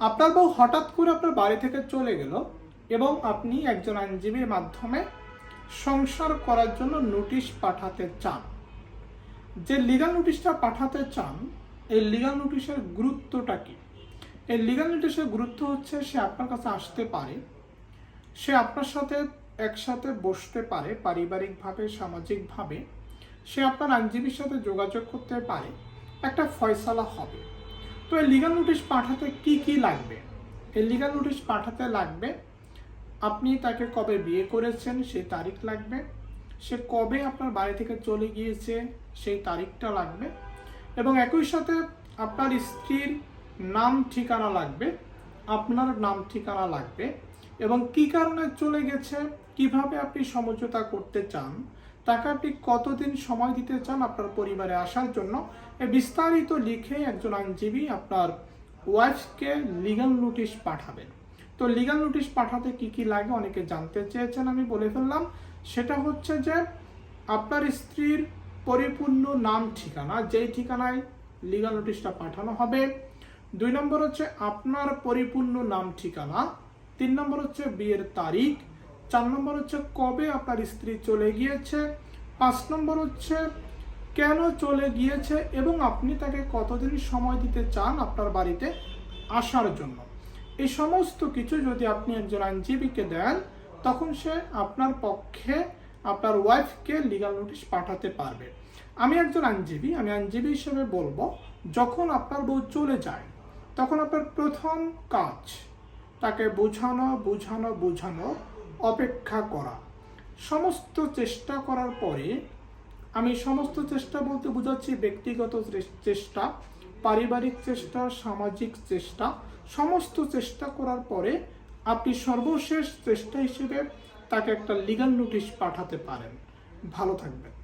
আপনার বউ হঠাৎ করে আপনার বাড়ি থেকে চলে গেল এবং আপনি একজন আইনজীবীর মাধ্যমে সংসার করার জন্য নোটিশ পাঠাতে চান। যে লিগাল নোটিশটা পাঠাতে চান, এই লিগাল নোটিশের গুরুত্বটা কি? এই লিগাল নোটিশের গুরুত্ব হচ্ছে সে আপনার কাছে আসতে পারে, সে আপনার সাথে একসাথে বসতে পারে পারিবারিকভাবে, সামাজিকভাবে, সে আপনার আইনজীবীর সাথে যোগাযোগ করতে পারে। একটা ফয়সালা হবে। তো এই লিগাল নোটিশ পাঠাতে কি কি লাগবে? এই লিগাল নোটিশ পাঠাতে লাগবে, আপনি তাকে কবে বিয়ে করেছেন, সেই তারিখ লাগবে, সে কবে আপনার বাড়ি থেকে চলে গিয়েছে, সেই তারিখটা লাগবে এবং একই সাথে আপনার স্ত্রীর নাম, ঠিকানা লাগবে, আপনার নাম, ঠিকানা লাগবে এবং কি কারণে চলে গেছে, কীভাবে আপনি সমঝোতা করতে চান তাকে আপনি কতদিন সময় দিতে চান আপনার পরিবারে আসার জন্য? বিস্তারিত লিখে একজন আইনজীবী আপনার ওয়াইফকে লিগাল নোটিশ পাঠাবেন। তো লিগাল নোটিশ পাঠাতে কি কি লাগে অনেকে জানতে চেয়েছেন আমি বলে ফেললাম। সেটা হচ্ছে যে আপনার স্ত্রীর পরিপূর্ণ নাম ঠিকানা, যেই ঠিকানায় লিগাল নোটিশটা পাঠানো হবে। দুই নম্বর হচ্ছে আপনার পরিপূর্ণ নাম ঠিকানা। তিন নম্বর হচ্ছে বিয়ের তারিখ। চার নম্বর হচ্ছে, কবে আপনার স্ত্রী চলে গিয়েছে? পাঁচ নম্বর হচ্ছে, কেন চলে গিয়েছে এবং আপনি তাকে কতদিন সময় দিতে চান আপনার বাড়িতে আসার জন্য? এই সমস্ত কিছু যদি আপনি একজন আইনজীবীকে দেন, তখন সে আপনার পক্ষে আপনার ওয়াইফকে লিগাল নোটিশ পাঠাতে পারবে। আমি একজন আইনজীবী, আমি আইনজীবী হিসেবে বলব, যখন আপনার বউ চলে যায়, তখন আপনার প্রথম কাজ তাকে বোঝানো বোঝানো বোঝানো অপেক্ষা করা। সমস্ত চেষ্টা করার পরে আমি সমস্ত চেষ্টা বলতে বোঝাচ্ছি ব্যক্তিগত চেষ্টা, পারিবারিক চেষ্টা, সামাজিক চেষ্টা। সমস্ত চেষ্টা করার পরে আপনি সর্বশেষ চেষ্টা হিসেবে তাকে একটা লিগাল নোটিশ পাঠাতে পারেন। ভালো থাকবেন।